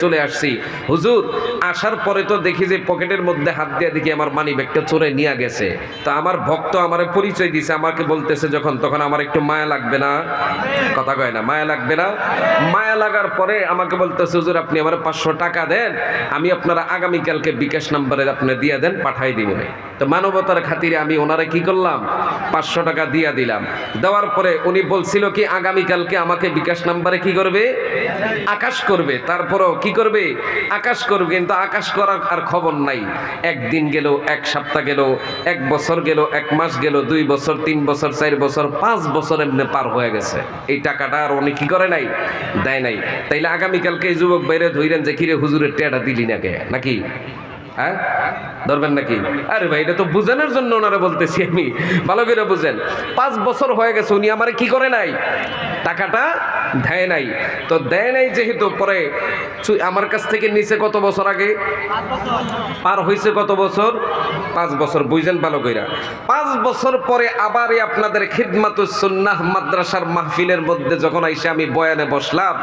চলে আসছি। হুজুর আসার পরে তো দেখি যে পকেটের মধ্যে হাত দিয়ে দেখি আমার মানি ব্যাগটা চোরে নিয়ে গেছে। তো আমার ভক্ত আমারে পরিচয় দিছে, আমাকে বলতেছে যখন, তখন আমার একটু মায়া লাগবে না। কথা কয় না, মায়া লাগবে না। মায়া লাগার পরে আমাকে বলতেছে, হুজুর, আপনি আমার পাঁচশো টাকা দেন, আমি আপনারা আগামীকালকে বিকাশ নাম্বারে আপনি দিয়ে দেন, পাঠাই দিব তো মানবতার খাতিরে আমি ওনারা কি করলাম? পাঁচশো টাকা দিয়া দিলাম। দেওয়ার পরে উনি বলছিল কি, আগামীকালকে আমাকে বিকাশ নাম্বারে কি করবে? আকাশ করবে। তারপরও কি করবে? আকাশ করবে, কিন্তু আকাশ করার আর খবর নাই। একদিন গেল, এক সপ্তাহ গেল, এক বছর গেল, এক মাস গেল, দুই বছর, তিন বছর, চার বছর, পাঁচ বছর এমনি পার হয়ে গেছে। এই টাকাটা আর উনি কি করে নাই? দেয় নাই। তাইলে আগামীকালকে এই যুবক বাইরে ধইরেন যে, কিরে হুজুরের টেটা দিলি নাকি নাকি? হ্যাঁ? ধরবেন নাকি? আরে ভাই, এটা তো বুঝানোর জন্য ওনারা বলতেছি আমি। ভালো করে বুঝেন। পাঁচ বছর হয়ে গেছে, উনি আমারে কি করে নাই? টাকাটা দেয় নাই। তো দেয় নাই যেহেতু, পরে আমার কাছ থেকে নিচে কত বছর আগে? পার হয়েছে কত বছর? পাঁচ বছর বুঝছেন ভালো কইরা। পাঁচ বছর পরে আবার আপনাদের খিদমাতুস সুন্নাহ মাদ্রাসার মাহফিলের মধ্যে যখন আইসে আমি বয়ানে বসলাম,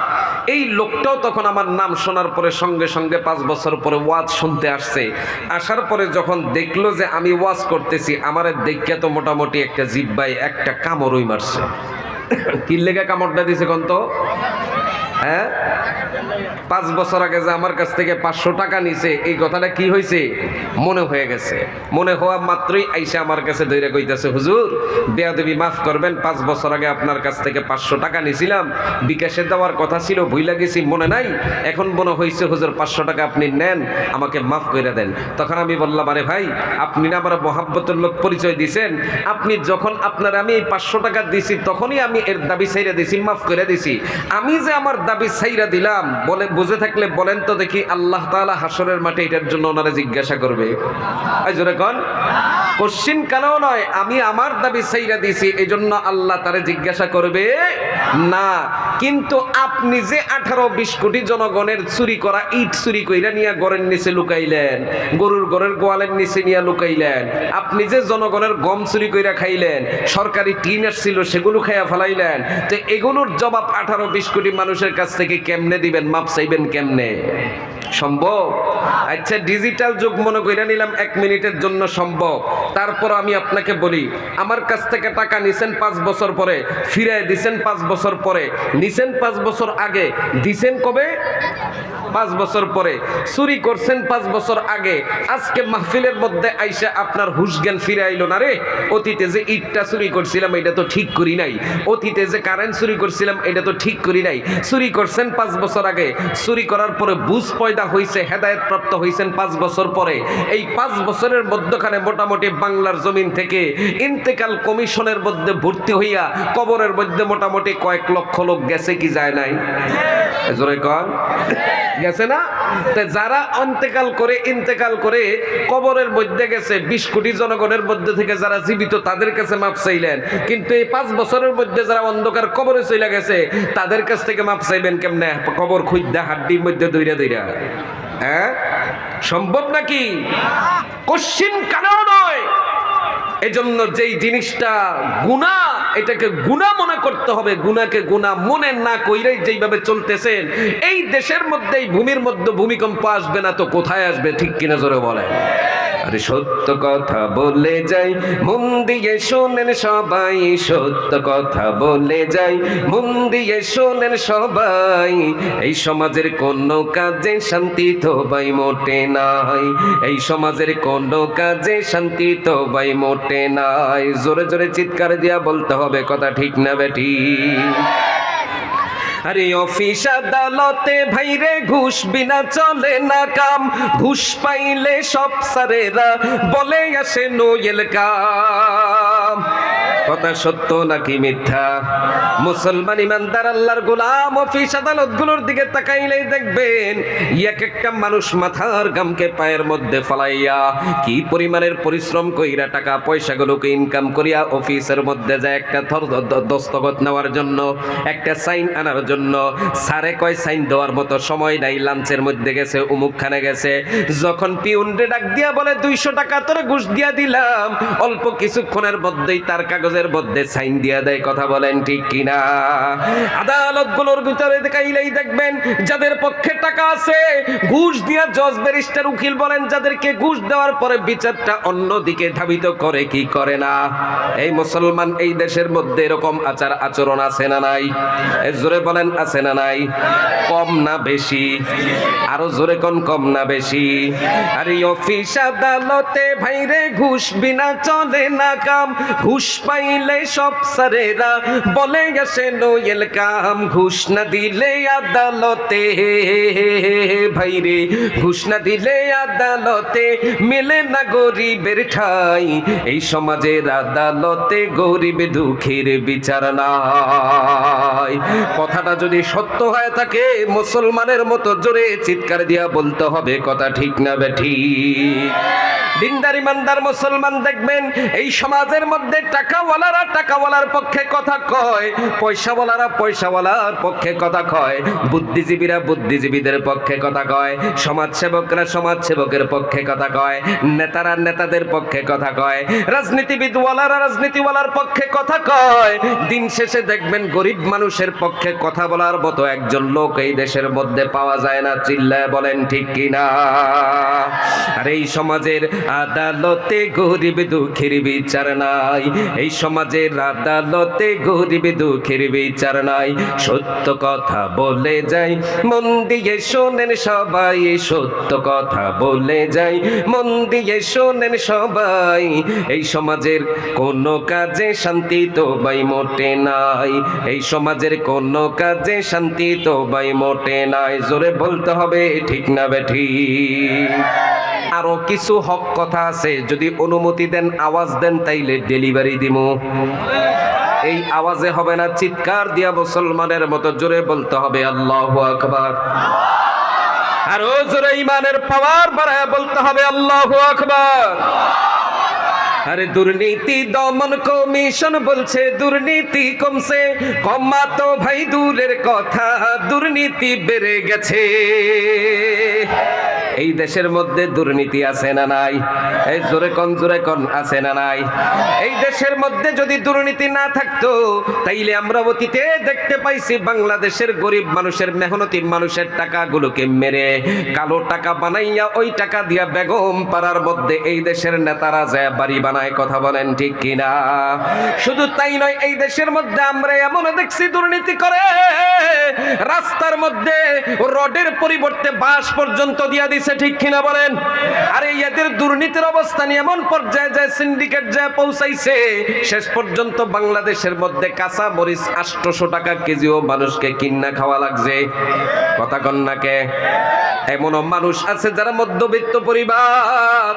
এই লোকটাও তখন আমার নাম শোনার পরে সঙ্গে সঙ্গে পাঁচ বছর পরে ওয়াজ শুনতে আসছে। আসার পরে যখন দেখল যে আমি ওয়াজ করতেছি, আমার দেখে তো মোটামুটি একটা জিব্বাই একটা কামড়ই মারছে। কি লেগে কামড়টা দিছে কোন তো হ্যাঁ? পাঁচ বছর আগে যে আমার কাছ থেকে পাঁচশো টাকা নিছে, এই কথাটা কি হয়েছে মনে হয়ে গেছে। মনে হওয়া মাত্রই আইসা আমার কাছে ধৈর্য কইতেছে, হুজুর, দেয়া দেবী মাফ করবেন, পাঁচ বছর আগে আপনার কাছ থেকে পাঁচশো টাকা নিছিলাম, বিকাশে দেওয়ার কথা ছিল, ভুইলা গেছি, মনে নাই? এখন মনে হয়েছে হুজুর, পাঁচশো টাকা আপনি নেন, আমাকে মাফ করে দেন। তখন আমি বললাম, আরে ভাই, আপনি না আমার মহাব্বতের লোক পরিচয় দিছেন? আপনি যখন আপনার আমি এই পাঁচশো টাকা দিছি, তখনই আমি এর দাবি সাইরা দিছি, মাফ করে দিছি। আমি যে আমার দাবি সাইরা দিলাম। বলে, বুঝে থাকলে বলেন তো দেখি আল্লাহ তাআলা হাসরের মাঠে এটার জন্য ওনারা জিজ্ঞাসা করবে। জোরে কন। কোশ্চিন নয়, আমি আমার দাবি সাইরা দিছি এই জন্য আল্লাহ তারে জিজ্ঞাসা করবে, না। কিন্তু আপনি যে আঠারো বিশ কোটি জনগণের চুরি করা ইট চুরি কইরা নিয়ে গড়ের নিচে লুকাইলেন, গরুর গড়ের গোয়ালের নিচে নিয়ে লুকাইলেন, আপনি যে জনগণের গম চুরি কইরা খাইলেন, সরকারি টিন আসছিল সেগুলো খাইয়া ফেলাইলেন, তো এগুলোর জবাব আঠারো বিশ কোটি মানুষের কাছ থেকে কেমনে দিবেন? মাপ চাইবেন কেমনে? সম্ভব? আচ্ছা ডিজিটাল যুগ মনে কইরা নিলাম এক মিনিটের জন্য সম্ভব। তারপর আমি আপনাকে বলি, আমার কাছ থেকে টাকা নিছেন পাঁচ বছর পরে ফিরে দিছেন পাঁচ বছর পরে। নিছেন পাঁচ বছর আগে, দিছেন কবে? পাঁচ বছর পরে। চুরি করছেন পাঁচ বছর আগে। আজকে মাহফিলের মধ্যে আইসা আপনার হুশ জ্ঞান ফিরে আইলো না রে? অতীতে যে ইটটা চুরি করছিলাম, এটা তো ঠিক করি নাই। অতীতে যে কারেন্ট চুরি করছিলাম, এটা তো ঠিক করি নাই। চুরি করছেন পাঁচ বছর আগে। চুরি করার পরে বুঝ পয়দা হয়েছে হেদায়ত প্রাপ্ত হয়েছেন পাঁচ বছর পরে। এই পাঁচ বছরের মধ্যখানে মোটামুটি বাংলার জমিন থেকে ইন্তেকাল কমিশনের মধ্যে ভর্তি হইয়া কবরের মধ্যে মোটামুটি কয়েক লক্ষ লোক গেছে কি যায় নাই? জোরে কন। গেছে না? যারা অন্তেকাল করে ইন্তেকাল করে কবরের মধ্যে গেছে, বিশ কোটি জনগণের মধ্যে থেকে যারা জীবিত, তাদের কাছে মাপ চাইলেন। কিন্তু এই পাঁচ বছরের মধ্যে যারা অন্ধকার কবরে চলে গেছে, তাদের কাছ থেকে মাপ চাইবেন কেমনে? কবর খুঁজা হাড্ডির মধ্যে দইরা দইরা। হ্যাঁ? সম্ভব নাকি? কোশ্চিন কেন নয়। এজন্য যেই জিনিসটা গুণা, এটাকে গুণা মনে করতে হবে। গুণাকে গুণা মনে না কইরাই যেইভাবে চলতেছেন, এই দেশের মধ্যে, এই ভূমির মধ্যে ভূমিকম্প আসবে না তো কোথায় আসবে? ঠিক কিনা জোরে বলে আরে সত্য কথা বলে যাই, মন দিয়ে শোনেন সবাই, সত্য কথা বলে যাই, মন দিয়ে শোনেন সবাই। এই সমাজের কোন কাজে শান্তি তো ভাই মোটে নাই, এই সমাজের কোন কাজে শান্তি তো ভাই মোটে নাই। জোরে জোরে চিৎকার দিয়া বলতে হবে, কথা ঠিক না বেটি। আরে অফিস আদালতে ভাইরে ঘুষ বিনা চলে না কাম। ঘুষ পাইলে সব সারেরা বলে আসে নোয়েল কাম। কথা সত্য নাকি মিথ্যা? মুসলমান ইমানদার আল্লাহর গোলাম অফিস আদালতগুলোর দিকে তাকাইলেই দেখবেন, এক একটা মানুষ মাথার গামকে পায়ের মধ্যে ফালাইয়া কি পরিমাণের পরিশ্রম কইরা টাকা পয়সাগুলোকে ইনকাম করিয়া অফিসের মধ্যে যায় একটা থর দ- দ- নেওয়ার জন্য, একটা সাইন আনার জন্য। সারে কয় সাইন দেওয়ার মতো সময় নাই, লাঞ্চের মধ্যে গেছে উমুকখানে গেছে। যখন পিউনরে ডাক দিয়া বলে, দুইশো টাকা তোরে ঘুষ দিয়া দিলাম। অল্প কিছুক্ষণের মধ্যেই তার কাগজে কাগজের মধ্যে সাইন দিয়া দেয়, কথা বলেন ঠিক কিনা? আদালতগুলোর ভিতরে দেখাইলেই দেখবেন, যাদের পক্ষে টাকা আছে, ঘুষ দিয়া জজ ব্যারিস্টার উকিল বলেন, যাদেরকে ঘুষ দেওয়ার পরে বিচারটা অন্যদিকে ধাবিত করে, কি করে না? এই মুসলমান এই দেশের মধ্যে এরকম আচার আচরণ আছে না নাই? জোরে বলেন, আছে না নাই? কম না বেশি? আরও জোরে কোন, কম না বেশি? আরে অফিস আদালতে ভাইরে ঘুষ বিনা চলে না কাম, ঘুষ পাইলে সব সারেরা। বলে গেছে নোয়েল কাম ঘুষ না দিলে আদালতে। ভাইরে, ঘুষ না দিলে আদালতে মেলে না গরিবের ঠাই। এই সমাজের আদালতে গরিব দুঃখের বিচার নাই। কথাটা যদি সত্য হয়ে থাকে, মুসলমানের মতো জোরে চিৎকার দিয়া বলতে হবে, কথা ঠিক না বেঠি দিনদার ইমানদার মুসলমান দেখবেন, এই সমাজের মধ্যে টাকাওয়ালারা টাকাওয়ালার পক্ষে কথা কয় পয়সাওয়ালারা পয়সাওয়ালার পক্ষে কথা কয়, বুদ্ধিজীবীরা বুদ্ধিজীবীদের পক্ষে কথা কয়, সমাজসেবকরা সমাজসেবকের পক্ষে কথা কয়, নেতারা নেতাদের পক্ষে কথা কয় রাজনীতিবিদওয়ালারা রাজনীতিওয়ালার পক্ষে কথা কয়। দিন শেষে দেখবেন গরিব মানুষের পক্ষে কথা বলার মতো একজন লোক এই দেশের মধ্যে পাওয়া যায় না, চিল্লায় বলেন ঠিক কিনা? আর এই সমাজের আদালতে গরিব দুঃখের বিচার নাই, এই সমাজের আদালতে গরিব দুঃখের বিচার নাই। সত্য কথা বলে যাই, মন দিয়ে শোনেন সবাই। সত্য কথা বলে যাই, মন দিয়ে শোনেন সবাই। এই সমাজের কোনো কাজে শান্তি তো বাই মোটে নাই। এই সমাজের কোনো কাজে শান্তি তো বাই মোটে নাই। জোরে বলতে হবে, ঠিক না বেঠি আরও কিছু হক কথা আছে। যদি অনুমতি দেন, আওয়াজ দেন, তাইলে ডেলিভারি দিমু। এই আওয়াজে হবে না, চিৎকার দিয়া মুসলমানের মতো জোরে বলতে হবে, আল্লাহ আকবার। আরও জোরে ইমানের পাওয়ার বাড়ায় বলতে হবে, আল্লাহ আকবার। আরে দুর্নীতি দমন কমিশন বলছে, দুর্নীতি কমছে। কমা তো ভাই, দূরের কথা, দুর্নীতি বেড়ে গেছে। এই দেশের মধ্যে দুর্নীতি আছে না নাই? এই জোরে কন জোরে কন আছে না নাই? এই দেশের মধ্যে যদি দুর্নীতি না থাকতো, তাইলে আমরা অতীতে দেখতে পাইছি বাংলাদেশের গরিব মানুষের মেহনতি মানুষের টাকাগুলোকে মেরে, কালো টাকা বানাইয়া ওই টাকা দিয়া বেগম পাড়ার মধ্যে এই দেশের নেতারা যায় বাড়ি বানায়, কথা বলেন ঠিক কিনা? শুধু তাই নয়, এই দেশের মধ্যে আমরা এমন দেখছি দুর্নীতি করে, রাস্তার মধ্যে রডের পরিবর্তে বাস পর্যন্ত দিয়া দিছে। ঠিক কিনা বলেন? আরে এদের দুর্নীতির অবস্থা নিয়ে এমন পর্যায়ে যায় সিন্ডিকেট যায়, পৌঁছাইছে। শেষ পর্যন্ত বাংলাদেশের মধ্যে কাঁচা মরিচ আটশোশো টাকা কেজিও মানুষকে কিন্না খাওয়া লাগছে। কথা কন্যাকে এমনও মানুষ আছে যারা মধ্যবিত্ত পরিবার।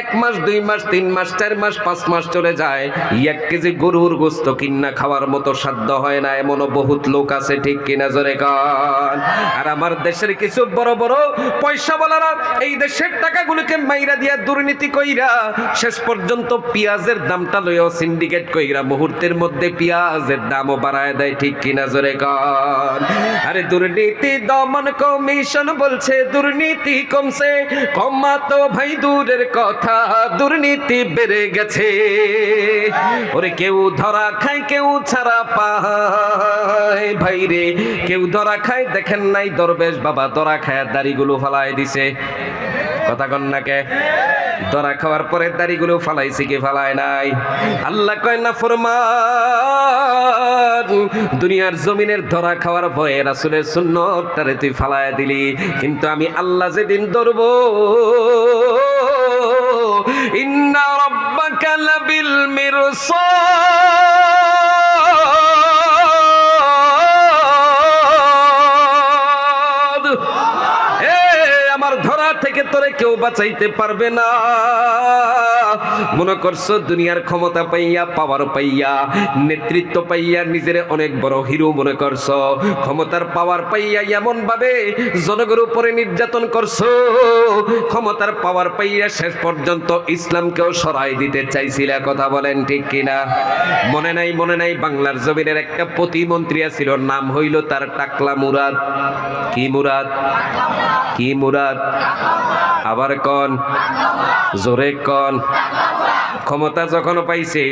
এক মাস, দুই মাস, তিন মাস, চার মাস, পাঁচ মাস চলে যায়। এক কেজি গরুর গোস্ত কিন্না খাওয়ার মতো সাধ্য হয় না, এমনও বহুত লোক আছে ঠিক কিনা জোরে কান। আর আমার দেশের কিছু বড় বড় পয়সা বলারা এই দেশের টাকাগুলোকে মাইরা দিয়া দুর্নীতি কইরা শেষ পর্যন্ত পেঁয়াজের দামটা লইও সিন্ডিকেট কইরা মুহূর্তের মধ্যে পেঁয়াজের দামও বাড়ায় দেয়, ঠিক কিনা জোরে কান? আরে দুর্নীতি দমন কমিশন বলছে, দুর্নীতি কমছে। কমা তো ভাই দূরের কথা, দুর্নীতি বেড়ে গেছে। ওরে কেউ ধরা খায়, কেউ ছাড়া পায়। ভাই রে, কেউ ধরা খায়, দেখেন নাই দরবেশ বাবা, ধরা খায়, দাড়িগুলো ফালাই দিছে। কথা কন্যাকে। ধরা খাওয়ার পরে দাড়িগুলো ফালাইছে কি ফালায় নাই? আল্লাহ কয়, না, ফরমান, দুনিয়ার জমিনের ধরা খাওয়ার ভয়ে রাসুলের সুন্নতটারে তুই ফালায় দিলি। কিন্তু আমি আল্লাহ যেদিন ধরব, ইন্না রব্বাকা লাবিল মিরসাদ বাঁচাইতে পারবে না। মনে করছ, দুনিয়ার ক্ষমতা পাইয়া পাওয়ার পাইয়া, নেতৃত্ব পাইয়া, নিজের অনেক বড় হিরো মনে করছ, ক্ষমতার পাওয়ার পাইয়া এমন ভাবে জনগণের উপরে নির্যাতন করছ, ক্ষমতার পাওয়ার পাইয়া শেষ পর্যন্ত ইসলামকেও সরাই দিতে চাইছিলা, কথা বলেন ঠিক কিনা? মনে নাই মনে নাই, বাংলার জমিনের একটা প্রতিমন্ত্রী ছিল নাম হইল তার টাকলা মুরাদ। কি মুরাদ? কি মুরাদ? আবার কন? জোরে কন? Power! ক্ষমতা যখন পাইছে,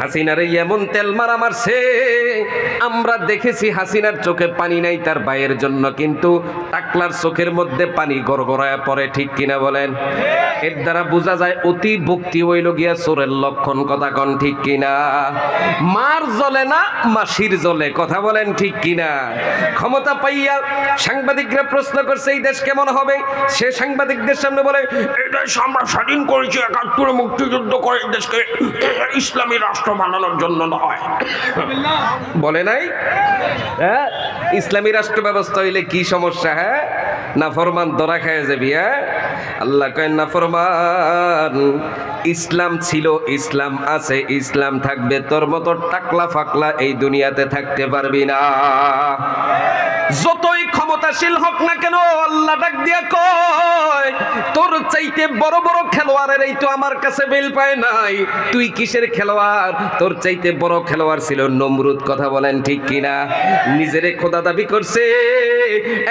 হাসিনারে এমন তেল মারা মারছে, আমরা দেখেছি হাসিনার চোখে পানি নাই তার ভাইয়ের জন্য, কিন্তু টাকলার চোখের মধ্যে পানি গড়গড়ায় পড়ে, ঠিক কিনা বলেন? এর দ্বারা বোঝা যায় অতি ভক্তি হইল গিয়া চোরের লক্ষণ, কথা কন ঠিক কিনা? মার জ্বলে না, মাসির জ্বলে কথা বলেন ঠিক কিনা? ক্ষমতা পাইয়া সাংবাদিকরা প্রশ্ন করছে, এই দেশ কেমন হবে? সে সাংবাদিকদের সামনে বলে, এই দেশ আমরা স্বাধীন করেছি, একাত্তরে মুক্তিযুদ্ধ করে এই দেশকে ইসলামী রাষ্ট্র বানানোর জন্য নয়। বলে নাই? হ্যাঁ? ইসলামী রাষ্ট্র ব্যবস্থা হইলে কি সমস্যা হ্যাঁ? না ফরমান দরা খায় যাবি হ্যাঁ? আল্লাহ কয়, না ফরমান। ইসলাম ছিল, ইসলাম আছে, ইসলাম থাকবে। তোর মতো টাকলা ফাকলা এই দুনিয়াতে থাকতে পারবি না। যতই ক্ষমতাশীল হোক না কেন? আল্লাহ ডাক দিয়া কয়, তোর চাইতে বড় বড় খেলোয়াড়ের এই তো আমার কাছে বেল পায় নাই। তুই কিসের খেলোয়াড়? তোর চাইতে বড় খেলোয়াড় ছিল নমরুদ, কথা বলেন ঠিক কিনা? নিজেরে খোদা দাবি করছে,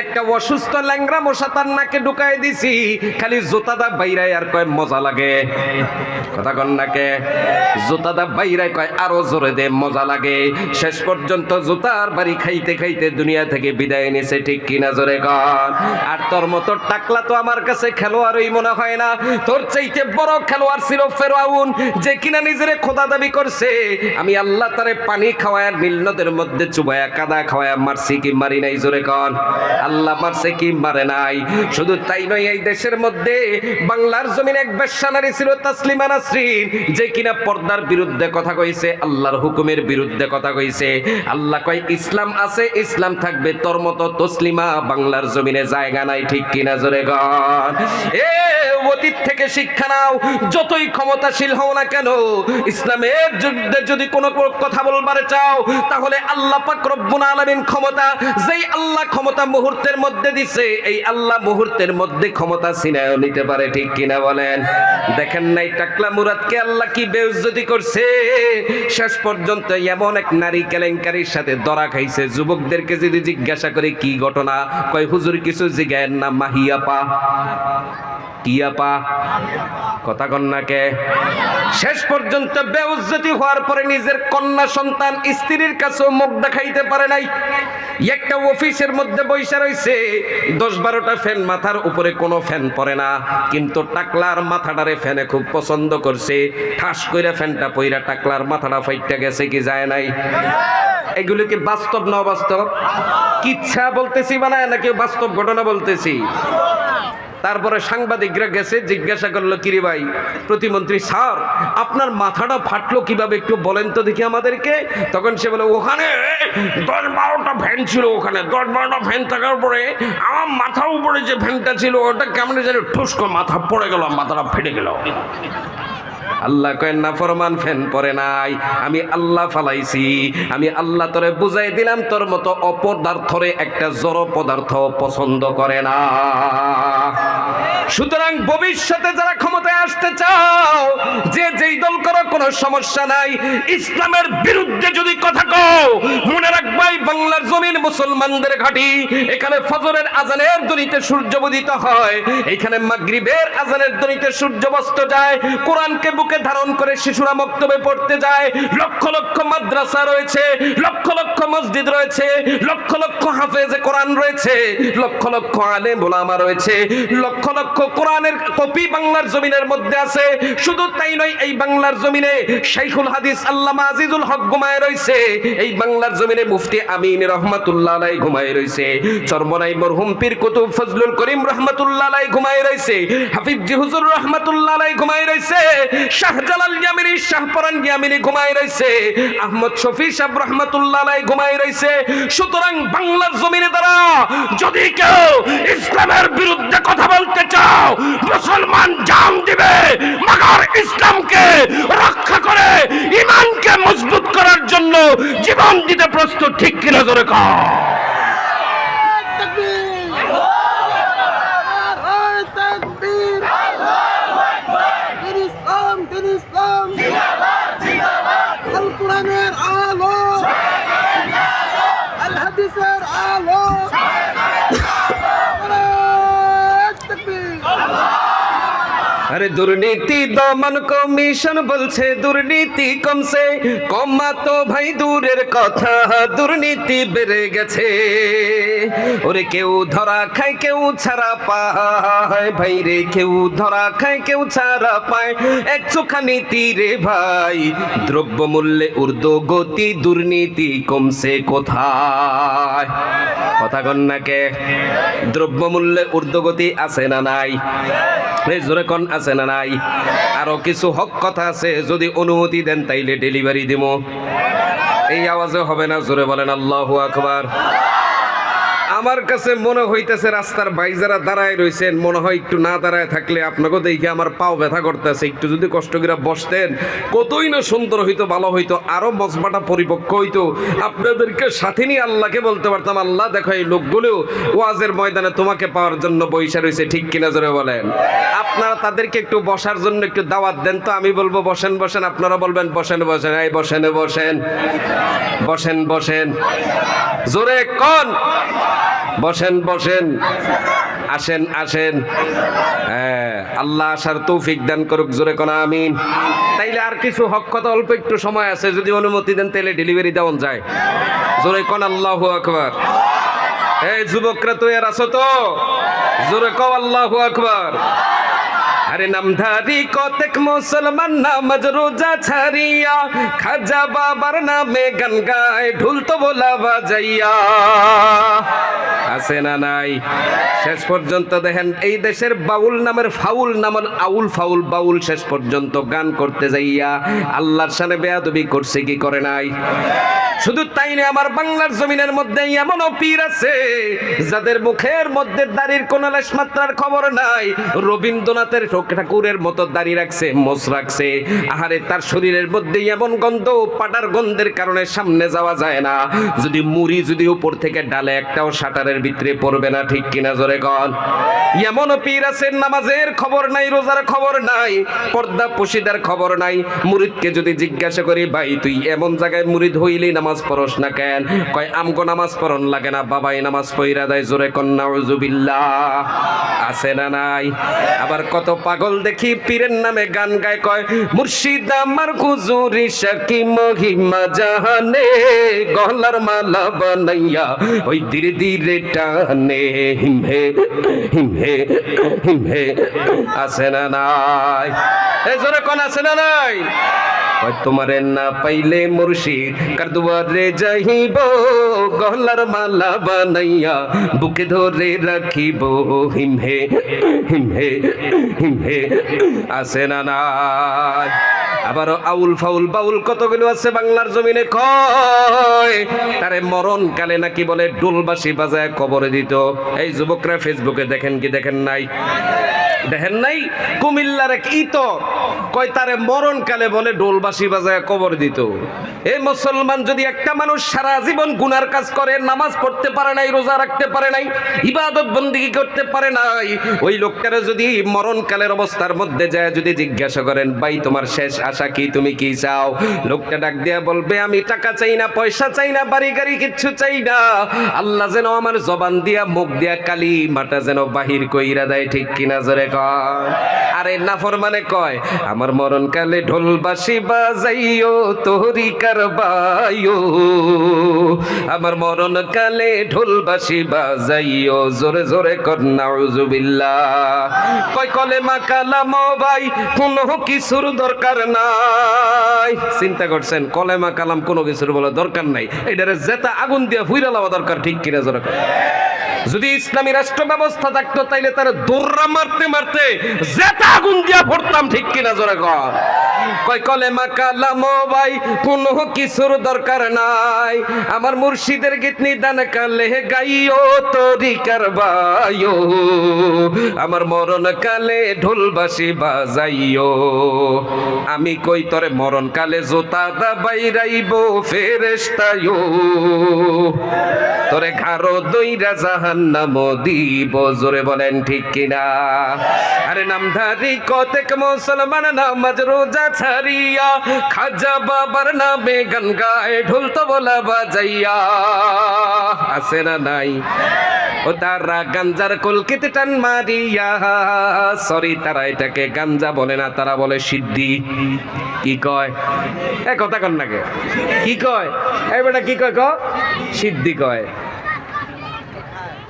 একটা অসুস্থ ল্যাংরা মশা তার নাকে ঢুকাই দিছি, খালি জোতাদা বাইরাই আর কয়, মজা লাগে। কথা কন নাকে জোতাদা বাইরাই কয়, আরও জোরে দে, মজা লাগে। শেষ পর্যন্ত জুতার বাড়ি খাইতে খাইতে দুনিয়া থেকে বিদায় নিছে, ঠিক কিনা? জোরে কন। আর তোর মতো টাকলা তো আমার কাছে খেলোয়াড়ই মনে হয় না। তোর চাইতে বড় খেলোয়াড় ছিল ফেরাউন, যে কিনা খোদা দাবি করছে। আমি আল্লাহ তারে পানি খাওয়ায় মধ্যে চুবায়া, কাদা খাওয়ায় মারছি কি মারি নাই জোরে আল্লাহ মারছে কি মারে নাই। শুধু তাই নয়, এই দেশের মধ্যে বাংলার জমিন এক বেশ্যা নারী ছিল তাসলিমা নাসরিন, যে কিনা পর্দার বিরুদ্ধে কথা কইছে, আল্লাহর হুকুমের বিরুদ্ধে কথা কইছে। আল্লাহ কয়, ইসলাম আছে, ইসলাম থাকবে, তোর মতো তসলিমা বাংলার জমিনে জায়গা নাই, ঠিক কিনা জোরে গন এ অতীত থেকে শিক্ষা নাও, যতই ক্ষমতাশীল হও না কেন, ইসলামের যুদ্ধে যদি কোনো কথা বলবার চাও, তাহলে আল্লাহ পাক রব্বুল আলামিন ক্ষমতা, যেই আল্লাহ ক্ষমতা মুহূর্তের মধ্যে দিছে, এই আল্লাহ মুহূর্তের মধ্যে ক্ষমতা ছিনায়ও নিতে পারে, ঠিক কিনা বলেন? দেখেন নাই টাকলা মুরাদকে আল্লাহ কি বেউজ্জতি করছে? শেষ পর্যন্ত এমন এক নারী কেলেঙ্কারির সাথে ধরা খাইছে, যুবকদেরকে যদি জিজ্ঞাসা করে, কি ঘটনা? কয়, হুজুর, কিছু জিজ্ঞাসা না মাহিয়াপা টিয়াপা কথা কন্যাকে শেষ পর্যন্ত বেউজ্জতি হওয়ার পরে নিজের কন্যা সন্তান স্ত্রীর কাছেও মুখ দেখাইতে পারে নাই। একটা অফিসের মধ্যে বৈশা রইছে দশ বারোটা ফ্যান মাথার উপরে কোনো ফ্যান পড়ে না। কিন্তু টাকলার মাথাটারে ফ্যানে খুব পছন্দ করছে। ঠাস কইরা ফ্যানটা পইরা টাকলার মাথাটা ফাইটটা গেছে কি যায় নাই? এগুলো কি বাস্তব না অবাস্তব? কিচ্ছা বলতেছি বানায় নাকি বাস্তব ঘটনা বলতেছি? তারপরে সাংবাদিকরা গেছে, জিজ্ঞাসা করল, কিরে ভাই, প্রতিমন্ত্রী স্যার, আপনার মাথাটা ফাটলো কীভাবে একটু বলেন তো দেখি আমাদেরকে? তখন সে বলে, ওখানে দশ বারোটা ফ্যান ছিল ওখানে। দশ বারোটা ফ্যান থাকার পরে আমার মাথার উপরে যে ফ্যানটা ছিল, ওটা কেমন যেন ঠুস মাথা পড়ে গেল, মাথাটা ফেটে গেল। আল্লাহ কয়েন না, ফরমান ফ্যান পরে নাই। আমি আল্লাহ ফালাইছি, আমি আল্লাহ তোরে বুঝাই দিলাম, তোর মতো অপদার্থরে একটা জড় পদার্থ পছন্দ করে না। সুতরাং ভবিষ্যতে যারা ক্ষমতায় আসতে চাও, যে যেই দল করো কোনো সমস্যা নাই। ইসলামের বিরুদ্ধে যদি কথা কও, মনে রাখবাই বাংলার জমিন মুসলমানদের ঘাটি। এখানে ফজরের আজানের দনিতে সূর্য উদিত হয়, এখানে মাগরিবের আজানের দনিতে সূর্য অস্ত যায়, কোরআনকে বুকে ধারণ করে শিশুরা মক্তবে পড়তে যায়। লক্ষ লক্ষ মাদ্রাসা রয়েছে, লক্ষ লক্ষ মসজিদ রয়েছে, লক্ষ লক্ষ হাফেজে কোরআন রয়েছে, লক্ষ লক্ষ আলেম ওলামা রয়েছে, লক্ষ লক্ষ কোরআনের কপি বাংলার জমিনের মধ্যে আছে। শুধু তাই নয়, এই বাংলার জমিনে শাইখুল হাদিস আল্লামা আজিজুল হক ঘুমায় রয়েছে, এই বাংলার জমিনে মুফতি আমিন রহমাতুল্লাহ আলাই ঘুমায় রয়েছে, চরমনাই মরহুম পীর কুতুব ফজলুল করিম রহমাতুল্লাহ আলাই ঘুমায় রয়েছে, হাফিজ জি হুজুর রহমাতুল্লাহ আলাই ঘুমায় রয়েছে শাহজালাল ইয়ামিনী শাহপরান ইয়ামিনী ঘুমায় রয়েছে আহমদ শফি রহমাতুল্লাহ রয়েছে সুতরাং বাংলার জমিনে দ্বারা যদি কেউ ইসলামের বিরুদ্ধে কথা বলতে চাও, মুসলমান জান দিবে, মগর ইসলামকে রক্ষা করে ইমানকে মজবুত করার জন্য জীবন দিতে প্রস্তুত, ঠিক কিনা জোরে কর দুর্নীতি দমন কমিশন বলছে, দুর্নীতি কমছে। কমা তো ভাই দূরের কথা, দুর্নীতি বেড়ে গেছে। ওরে কেউ ধরা খায়, কেউ ছাড়া পায়। ভাই রে, কেউ ধরা খায়, কেউ ছাড়া পায়। এক চোখা নীতি রে ভাই দ্রব্য মূল্যে ঊর্ধ্ব গতি দুর্নীতি কমছে কোথায়? কথা কন্যাকে দ্রব্য মূল্যে ঊর্ধ্বগতি আছে না নাই? জোরে আছে না নাই? আরও কিছু হক কথা আছে, যদি অনুমতি দেন তাইলে ডেলিভারি দিব এই আওয়াজে হবে না, জোরে বলেন, আল্লাহ আকবার। আমার কাছে মনে হইতেছে রাস্তার ভাই যারা দাঁড়ায় রইছেন, মনে হয় একটু না দাঁড়ায় থাকলে আপনাকে দেখে আমার পাও ব্যথা করতেছে। একটু যদি কষ্ট করে বসতেন, কতই না সুন্দর হইতো, ভালো হইতো, আরও মজবাটা পরিপক্ক হইতো। আপনাদেরকে সাথে নিয়ে আল্লাহকে বলতে পারতাম, আল্লাহ, দেখো এই লোকগুলো ওয়াজের ময়দানে তোমাকে পাওয়ার জন্য বৈশা রয়েছে ঠিক কিনা জোরে বলেন? আপনারা তাদেরকে একটু বসার জন্য একটু দাওয়াত দেন তো, আমি বলব, বসেন বসেন। আপনারা বলবেন, বসেন বসেন। এই, বসেন বসেন। বসেন বসেন। জোরে কন। বসেন বসেন। আসেন আসেন। হ্যাঁ আল্লাহ আসার তৌফিক দান করুক, জোরে কোন, আমিন। তাইলে আর কিছু হক কথা, অল্প একটু সময় আছে, যদি অনুমতি দেন, তাইলে ডেলিভারি দেওয়ান যায়। জোরে কোন, আল্লাহ আকবর। এই যুবকরা তো এর আছো তো? জোরে কও, আল্লাহ আকবার। আরে নামধারী কতেক মুসলমান নামাজ রোজা ছাড়িয়া, খাজা বাবার নামে গান গায়, ঢুল তো বলা বাজাইয়া। আছে না নাই? শেষ পর্যন্ত দেখেন, এই দেশের বাউল নামের ফাউল নামের আউল ফাউল বাউল শেষ পর্যন্ত গান করতে যাইয়া আল্লাহর সানে বেয়াদবি করছে, কি করে নাই? শুধু তাই না আমার বাংলার জমিনের মধ্যে এমনও পীর আছে, যাদের মুখের মধ্যে দাড়ির কোন মাত্রার খবর নাই। রবীন্দ্রনাথের ঠাকুরের মতো দাঁড়িয়ে রাখছে মোস রাখছে। আহারে, তার শরীরের মধ্যে এমন গন্ধ, পাটার গন্ধের কারণে সামনে যাওয়া যায় না। যদি মুড়ি যদি উপর থেকে ডালে, একটাও শাটারের ভিতরে পড়বে না, ঠিক কিনা জোরে কন? এমনও পীর আছে নামাজের খবর নাই, রোজার খবর নাই, পর্দা পশিদার খবর নাই। মুরিদকে যদি জিজ্ঞাসা করি, ভাই, তুই এমন জায়গায় মুরিদ হইলি, নামাজ পড়স না কেন? কয়, আমগো নামাজ পড়ন লাগে না, বাবাই নামাজ পইরা দেয়, জোরে কন্যা আছে না নাই? আবার কত পাগল দেখি পীরের নামে গান গায় কয়, মুর্শিদ আমার কুজুরি শাকি মহিমা জাহানে, গলার মালা বানাইয়া ওই ধীরে ধীরে টানে, হিমহে হিমহে হিমহে। আছে না নাই? এই জোরে কোন আছে না নাই? তোমারে না পাইলে মুর্শিদ। কার দুয়ারে যাইব গলার মালা বানাইয়া, বুকে ধরে রাখিব। হিমহে হিমহে হিমহে আছে না নাই? আবার আউল ফাউল বাউল কতগুলো আছে বাংলার জমিনে? কয়, তারে মরণ কালে নাকি বলে ডোলবাসি বাজায় কবরে দিত। এই যুবকরা ফেসবুকে দেখেন কি দেখেন নাই? দেখেন নাই? কুমিল্লার এক ইতর। কয় তারে মরণ কালে বলে ডোলবাসি বাজায় কবর দিত। এই মুসলমান যদি একটা মানুষ সারা জীবন গুনার কাজ করে, নামাজ পড়তে পারে নাই, রোজা রাখতে পারে নাই, ইবাদত বন্দিগি করতে পারে নাই, ওই লোকটারে যদি মরণ কালের অবস্থার মধ্যে যায় যদি জিজ্ঞাসা করেন, ভাই, তোমার শেষ আশা কি? তুমি কি চাও? লোকটা ডাক দিয়া বলবে, আমি টাকা চাই না, পয়সা চাই না, বাড়ি গাড়ি কিচ্ছু চাই না। আল্লাহ যেন আমার জবান দিয়া, মুখ দিয়া কালি মাটা যেন বাহির কইরা দেয়, ঠিক কিনা জোরে কয়? আরে নাফর মানে কয়, আমার মরণ কালে ঢোল বাসি বাজাইও, তোহরি কারবাইও। আমার মরণ কালে ঢোল বাসি বাজাইও, জোরে জোরে কর নাউজুবিল্লাহ কয়, কলে মা কালাম ভাই, কোনো কিছুর দরকার নাই। চিন্তা করছেন কলেমা কালাম কোনো কিছুর বলে দরকার নাই। এটারে জেতা আগুন দিয়া ফুইরা লাওয়া দরকার, ঠিক কিনা জোরে যদি ইসলামী রাষ্ট্র ব্যবস্থা থাকতো, তাইলে তারা দৌড়া মারতে মারতে জেতা আগুন দিয়া ভরতাম ঠিক কিনা জোরে কর কয় কলেমা কালাম ভাই, কোনো কিছুর দরকার নাই। আমার মুর্শিদের গীত নিদান কালে গাইও তরি কারবাইও আমার মরণ কালে ঢোল বাসি বাজাইও। আমি কই, তরে মরণ কালে জোতা দা বাইরাইব ফেরেস্তায়ও তোরে ঘাড়ো দইরা যা জাহান্নাম দিব জোরে বলেন ঠিক কিনা? আরে নামধারী কতেক মুসলমান নামাজ রোজা ছাড়িয়া, খাজা বাবার নামে গান গায়, ঢোল তো বলা বাজাইয়া। আছে না নাই? ও তারা গাঞ্জার কলকিতে টান মারিয়া। সরি তারা এটাকে গাঞ্জা বলে না, তারা বলে সিদ্ধি। কি কয়? এ, কথা কন নাকি কি? কয়? এই বেটা, কি কয় ক? সিদ্ধি কয়।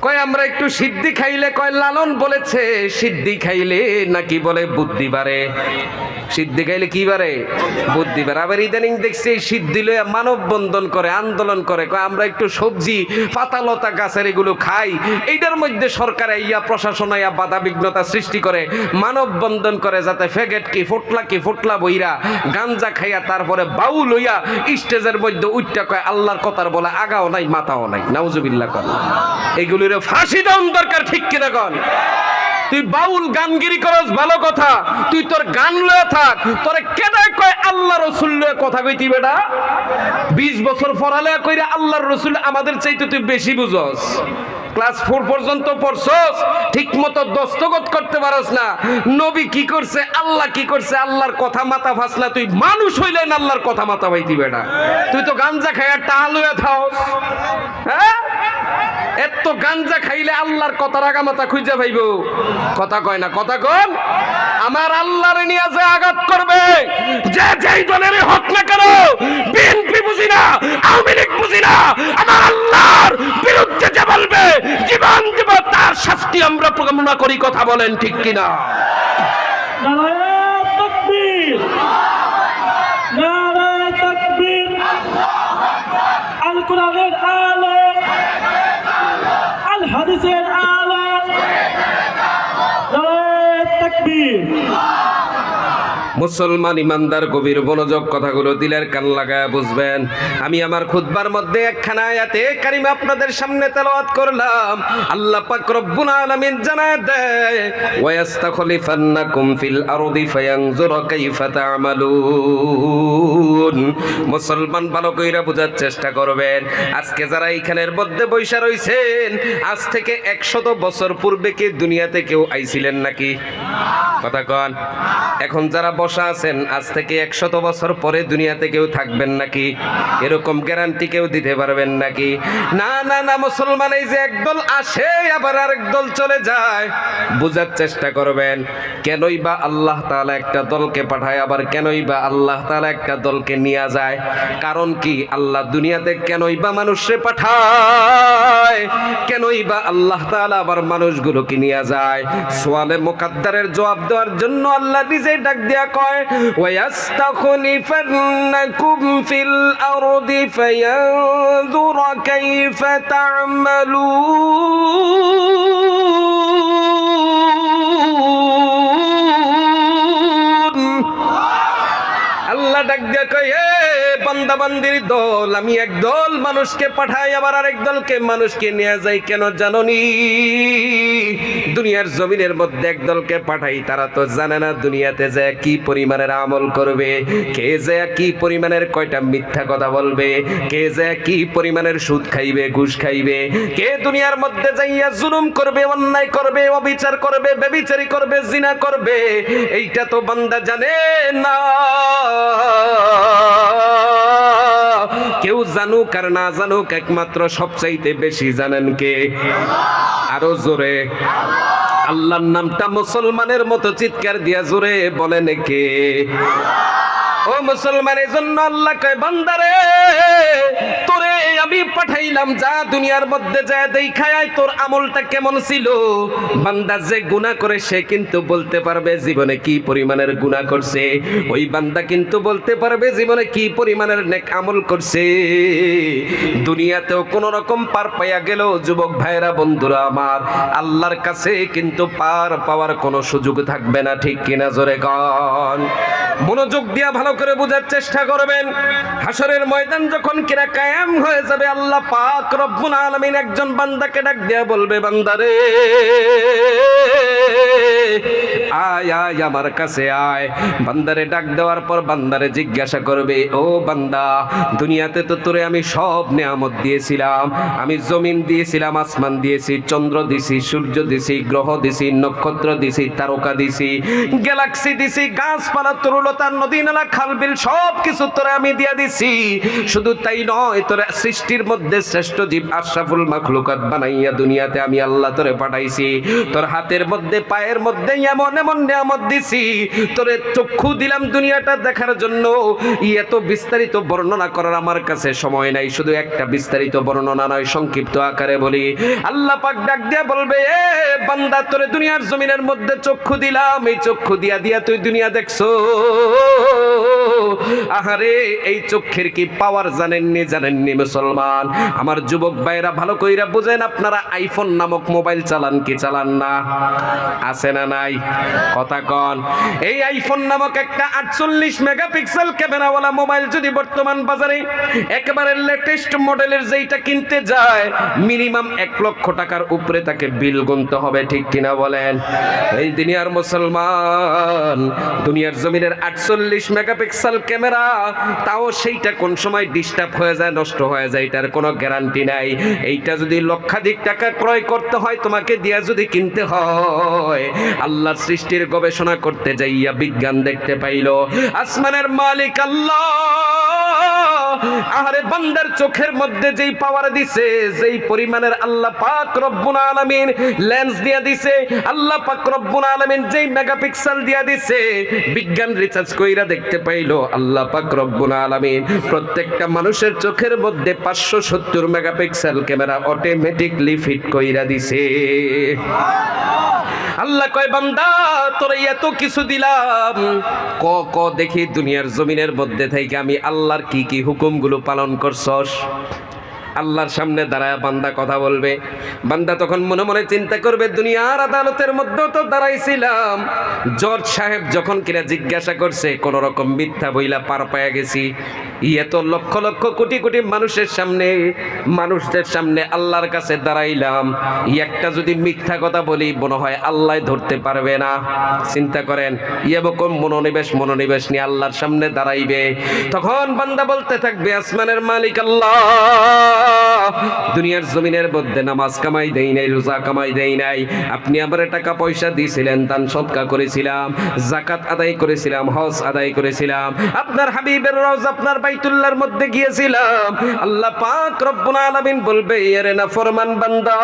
কয় আমরা একটু সিদ্ধি খাইলে? কয় লালন বলেছে সিদ্ধি খাইলে নাকি বলে বুদ্ধি বাড়ে? সিদ্ধি খাইলে কি বাড়ে বুদ্ধি বাড়ে আবার ইদানিং দেখছি এই সিদ্ধি লইয়া মানব বন্ধন করে, আন্দোলন করে আমরা একটু সবজি, পাতালতা গাছের এগুলো খাই। এইটার মধ্যে সরকার ইয়া প্রশাসন ইয়া বাধা বিঘ্নতা সৃষ্টি করে মানব বন্ধন করে যাতে ফেগেট কি, ফুটলা কি, ফুটলা বইরা গাঞ্জা খাইয়া তারপরে বাউ লইয়া স্টেজের মধ্যে উঠটা কয়, আল্লাহর কথার বলে আগাও নাই, মাথাও নাই। নাউজুবিল্লাহ কর এগুলির ফাঁসি দেওয়ান দরকার ঠিক কিনা কন? তুই বাউল গানগিরি করস, ভালো কথা। তুই তোর গান লয়ে থাক। তোরে কেডায় কয় আল্লাহ রসুল লয়ে কথা কইতি বেটা? বিশ বছর পড়ালে কইরা আল্লাহর রসুল আমাদের চাইতে তুই বেশি বুঝস। ক্লাস ফোর পর্যন্ত পড়ছস ঠিক মতো দস্তগত করতে পারস না। নবী কি করছে, আল্লাহ কি করছে, আল্লাহর কথা মাথা ফাস না। তুই মানুষ হইলেন আল্লাহর কথা মাথা পাইতি বেটা। তুই তো গাঞ্জা খাইয়া টাল হয়ে থাকস হ্যাঁ? এত গাঞ্জা খাইলে আল্লাহর কথা রাগা মাথা খুঁজে পাইব। কথা কয় না, কথা কন আমার আল্লাহরে নিয়ে আঘাত করবে, যে যেই দলের হক না কেন বিএনপি বুঝি না, আওয়ামী লীগ বুঝি না, আমার আল্লাহর বিরুদ্ধে যে বলবে, জীবন দেব, তার শাস্তি আমরা কামনা করি, কথা বলেন ঠিক কিনা? নারায়ণ তকবীর নারায়ণ তকবীর আল কোরআনের আলো আল হাদিসের আলো নারায়ণ তকবীর মুসলমান ইমানদার গভীর মনোযোগ কথাগুলো দিলের কান লাগায় বুঝবেন। আমি আমার খুদবার মধ্যে একখানা আয়াতে কারিমা আপনাদের সামনে তেলাওয়াত করলাম। আল্লাহ পাক রব্বুল আলামিন জানায় দেয় ওয়াস্তাখলিফান্নাকুম ফিল আরদি ফায়ানজুরা কাইফা তা'মালুন। মুসলমান ভালো কইরা বোঝার চেষ্টা করবেন। আজকে যারা এইখানের মধ্যে বৈশা রইছেন, আজ থেকে একশত বছর পূর্বে কি দুনিয়াতে কেউ আইছিলেন নাকি? কথা কন। এখন যারা বসা আছেন, আজ থেকে একশত বছর পরে দুনিয়াতে কেউ থাকবেন নাকি? এরকম গ্যারান্টি কেউ দিতে পারবেন নাকি? না না না, মুসলমান এই যে একদল আসে, আবার আরেক দল চলে যায়। বুঝার চেষ্টা করবেন, কেনই বা আল্লাহ তাআলা একটা দলকে পাঠায়, আবার কেনই বা আল্লাহ তাআলা একটা দলকে নিয়ে যায়? কারণ কি? আল্লাহ দুনিয়াতে কেনই বা মানুষে পাঠায়, কেনই বা আল্লাহ তাআলা আবার মানুষগুলোকে নিয়ে যায়? সোয়ালে মোকাদ্দারের জবাব দেওয়ার জন্য আল্লাহ নিজেই ডাক দিয়া কয় ওয়াস্তাখলিফান্নাকুম ফিল আরদি ফায়ানজুরা কাইফা তা'মালুন বান্দির দল, আমি এক দল মানুষকে পাঠাই, আবার আরেক দলকে মানুষকে নিয়ে যাই, কেন জাননি? দুনিয়ার জমিনের মধ্যে এক দলকে পাঠাই, তারা তো জানে না দুনিয়াতে যে কি পরিমাণের আমল করবে, কে যে কি পরিমাণের কয়টা মিথ্যা কথা বলবে, কে যে কি পরিমাণের সুদ খাইবে, ঘুষ খাইবে, কে দুনিয়ার মধ্যে যাইয়া জুলুম করবে, অন্যায় করবে, অবিচার করবে বেবিচারি করবে, জিনা করবে, এইটা তো বান্দা জানে না। কেউ জানুক আর না জানুক একমাত্র সবচাইতে বেশি জানেন কে? আরও জোরে। আল্লাহর নামটা মুসলমানের মতো চিৎকার দিয়া জোরে বলেন কে? ও মুসলমানের জন্য আল্লাহ কয়, বান্দারে, তোরে আমি পাঠাইলাম, যা দুনিয়ার মধ্যে যা দেখায় তোর আমলটা কেমন ছিল? বান্দা যে গুনাহ করে, সে কিন্তু বলতে পারবে জীবনে কি পরিমাণের গুনাহ করছে। ওই বান্দা কিন্তু বলতে পারবে জীবনে কি পরিমাণের নেক আমল করছে। দুনিয়াতেও কোন রকম পার পাইয়া গেল, যুবক ভাইরা বন্ধুরা আমার। আল্লাহর কাছে কিন্তু পার পাওয়ার কোনো সুযোগ থাকবে না, ঠিক কিনা জোরে কন? মনোযোগ দিয়া ভালো করে বোঝার চেষ্টা করবেন। হাসরের ময়দান যখন কিনা কায়েম হয়ে যাবে, আল্লাহ পাক রব্বুল আলামিন একজন বান্দাকে ডাক দিয়া বলবে, বান্দারে, আয় আয়, আমার কাছে আয়। বান্দারে ডাক দেওয়ার পর বান্দারে জিজ্ঞাসা করবে, ও বান্দা, দুনিয়াতে তো তোরে আমি সব নিয়ামত দিয়েছিলাম। আমি জমিন দিয়েছিলাম, আসমান দিয়েছি, চন্দ্র দিছি, সূর্য দিছি, গ্রহ দিছি, নক্ষত্র দিছি, তারকা দিছি, গ্যালাক্সি দিছি, গাছপালা, তরুলতা নদী নালা খালবিল সব কিছু তোরে আমি দিয়া দিছি। শুধু তাই নয়, তোরা সৃষ্টির মধ্যে শ্রেষ্ঠ জীব আশরাফুল মাখলুকাত বানাইয়া দুনিয়াতে আমি আল্লাহ তোরে পাঠাইছি। তোর হাতের মধ্যে, পায়ের মধ্যে এমন এমন নিয়ামত দিছি। তোরে চক্ষু দিলাম দুনিয়াটা দেখার জন্য। এত বিস্তারিত বর্ণনা করার আমার কাছে সময় নাই। শুধু একটা বিস্তারিত বর্ণনা নয়, সংক্ষিপ্ত আকারে বলি। আল্লাহ পাক ডাক দিয়া বলবে, এ বান্দা, তোরে দুনিয়ার জমিনের মধ্যে চক্ষু দিলাম। এই চক্ষু দিয়া দিয়া তুই দুনিয়া দেখছ। আহারে, এই চক্ষের কি পাওয়ার জানেননি জানেননি মুসলমান? আমার যুবক ভাইরা ভালো কইরা বুঝেন, আপনারা আইফোন নামক মোবাইল চালান কি চালান না? আছে না নাই? কথা কন। এই আইফোন নামক একটা আটচল্লিশ মেগাপিক্সেল ক্যামেরাওয়ালা মোবাইল যদি বর্তমান বাজারে একেবারে লেটেস্ট মডেলের যেইটা কিনতে যায় মিনিমাম এক লক্ষ টাকার উপরে তাকে বিল গুনতে হবে, ঠিক কিনা বলেন? এই দুনিয়ার মুসলমান, দুনিয়ার জমিনের আটচল্লিশ মেগাপিক্সেল ক্যামেরা, তাও সেইটা কোন সময় ডিস্টার্ব হয়ে যায়, নষ্ট হয়ে যায়, এটার কোনো গ্যারান্টি নাই। এইটা যদি লক্ষাধিক টাকা ক্রয় করতে হয়, তোমাকে দিয়া যদি কিনতে হয়, আল্লাহর সৃষ্টির গবেষণা করতে যাইয়া বিজ্ঞান দেখতে পাইলো। আসমানের মালিক আল্লাহ, আহারে বান্দার চোখের মধ্যে যেই পাওয়ার দিছে, যেই পরিমাণের আল্লাহ পাক লেন্স দিয়া দিছে, আল্লাহ পাক যেই মেগাপিক্সেল দিয়া দিছে, বিজ্ঞান কইরা দেখতে পাইলো, আল্লাহ পাক রব্বুল আলামিন প্রত্যেকটা মানুষের চোখের মধ্যে 570 মেগাপিক্সেল ক্যামেরা অটোমেটিকলি ফিট কইরা দিছে। আল্লাহ কয়, বান্দা, তোর এত কিছু দিলাম। ক ক, দেখি দুনিয়ার জমিনের মধ্যে থেকে আমি আল্লাহর কি কি হুকুমগুলো পালন করছস? আল্লাহর সামনে দাঁড়ায় বান্দা কথা বলবে। বান্দা তখন মনে মনে চিন্তা করবে, দুনিয়ার আদালতের মধ্যেও তো দাঁড়াইছিলাম। জজ সাহেব যখন কিনা জিজ্ঞাসা করছে, কোন রকম মিথ্যা বইলা পার পায়া গেছি? ইয়ে তো লক্ষ লক্ষ কোটি কোটি মানুষের সামনে, মানুষদের সামনে আল্লাহর কাছে দাঁড়াইলাম। একটা যদি মিথ্যা কথা বলি, মনে হয় আল্লাহ ধরতে পারবে না। চিন্তা করেন ইয়েবকম মনোনিবেশ মনোনিবেশ নিয়ে আল্লাহর সামনে দাঁড়াইবে। তখন বান্দা বলতে থাকবে, আসমানের মালিক আল্লাহ। দুনিয়ার জমিনের মধ্যে নামাজ কামাই দেই নাই, রোজা কামাই দেই নাই। আপনি আমার টাকা পয়সা দিয়েছিলেন, দান সৎকা করেছিলাম জাকাত আদায় করেছিলাম, হজ আদায় করেছিলাম। আপনার হাবিবের রোজ আপনার বাইতুল্লাহর মধ্যে গিয়েছিলাম। আল্লাহ পাক রব্বুল আলামিন বলবে, এরে না ফরমান বান্দা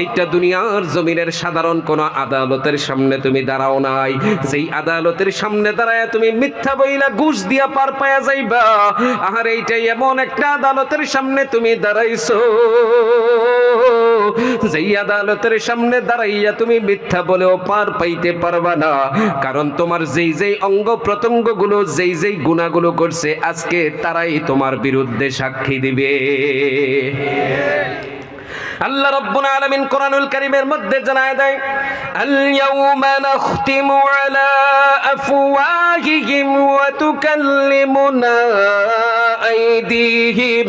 এইটা দুনিয়ার জমিনের সাধারণ কোন আদালতের সামনে তুমি দাঁড়াও নাই। যেই আদালতের সামনে দাঁড়ায় তুমি মিথ্যা বইলা ঘুষ দিয়া পার পায়া যাইবা, আর এইটাই এমন একটা আদালতের সামনে তুমি দাঁড়াইছো। যেই আদালতের সামনে দাঁড়াইয়া তুমি মিথ্যা বলেও পার পাইতে পারবা না, কারণ তোমার যেই যেই অঙ্গ প্রত্যঙ্গগুলো যেই যেই গুণাগুলো করছে, আজকে তারাই তোমার বিরুদ্ধে সাক্ষী দিবে। আল্লাহ রাব্বুল আলামিন কোরআনুল কারীমের মধ্যে জানায় দেয় আল ইয়াউমা নাখতিমু আলা আফওয়াহিহিম ওয়া তুকাল্লিমুনা আইদিহিম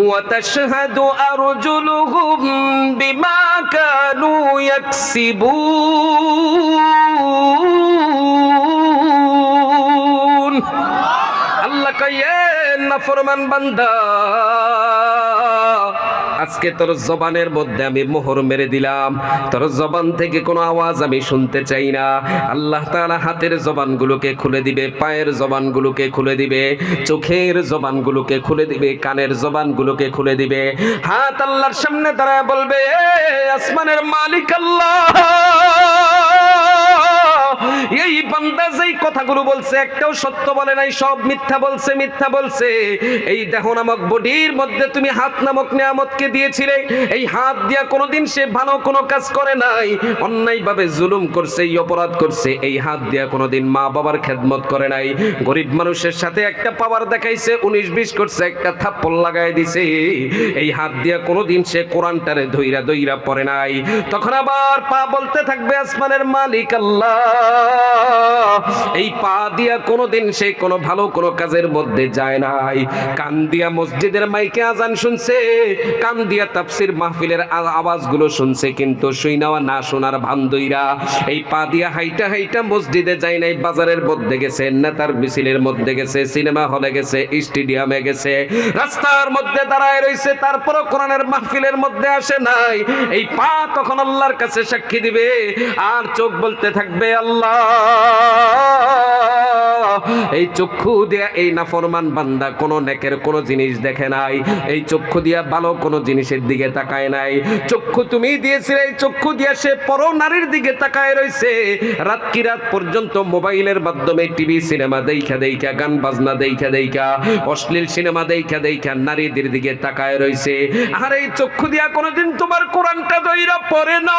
ওয়া তাশহাদু আরজুলুহুম বিমা কানু ইয়াকসিবুন। আল্লাহ কয়েন না ফরমান বান্দা আজকে তোর জবানের মধ্যে আমি মোহর মেরে দিলাম। তোর জবান থেকে কোনো আওয়াজ আমি শুনতে চাই না। আল্লাহ তাআলা হাতের জবানগুলোকে খুলে দিবে পায়ের জবানগুলোকে খুলে দিবে চোখের জবানগুলোকে খুলে দিবে কানের জবানগুলোকে খুলে দিবে। হাত আল্লাহর সামনে দাঁড়ায় বলবে "এ, আসমানের মালিক আল্লাহ! এই বান্দা যেই কথাগুলো বলছে, একটাও সত্য বলে নাই, সব মিথ্যা বলছে মিথ্যা বলছে। এই দেহ নামক বডির মধ্যে তুমি হাত নামক নিয়ামতকে দিয়েছিলে, এই হাত দিয়া কোনোদিন সে ভালো কোনো কাজ করে নাই। অন্যায়ভাবে জুলুম করছে, এই অপরাধ করছে, এই হাত দিয়া কোনোদিন মা বাবার খেদমত করে নাই। গরিব মানুষের সাথে একটা পাওয়ার দেখাইছে, উনিশ বিশ করছে, একটা থাপ্পড় লাগাই দিছে। এই হাত দিয়া কোনোদিন সে কোরআনটারে ধইরা দইরা পড়ে নাই। তখন আবার পা বলতে থাকবে, আসমানের মালিক আল্লাহ। এই পা দিয়া কোনোদিন সে কোনো ভালো কোনো কাজের মধ্যে যায় নাই। কান দিয়া মসজিদের মাইকে আজান শুনছে, কান দিয়া তাফসির মাহফিলের আওয়াজগুলো শুনছে, কিন্তু শুই নেওয়া না শোনার ভান্দইরা এই পা দিয়া হাইটা হাইটা মসজিদে যায় নাই, বাজারের মধ্যে গেছে, নেতার মিছিলের মধ্যে গেছে, সিনেমা হলে গেছে, স্টেডিয়ামে গেছে। রাস্তার মধ্যে দাঁড়ায় রইছে, তারপরও কোরআনের মাহফিলের মধ্যে আসে নাই। এই পা তখন আল্লাহর কাছে সাক্ষী দিবে, আর চোখ বলতে থাকবে, আল্লাহ এই চক্ষু দিয়া এই নাফরমান বান্দা কোন নেকের কোন জিনিস দেখে নাই। এই চক্ষু দিয়া ভালো কোন জিনিসের দিকে তাকায় নাই। চক্ষু তুমি দিয়েছিলে, এই চক্ষু দিয়া সে পর নারীর দিকে তাকায় রইছে। রাত কি রাত পর্যন্ত মোবাইলের মাধ্যমে টিভি, সিনেমা দেখা দেখা গান বাজনা দেখা দেখা অশ্লীল সিনেমা দেখা দেখা নারীদের দিকে তাকায় রইছে। আর এই চক্ষু দিয়া কোনোদিন তোমার কোরআনটা দইরা পড়ে না।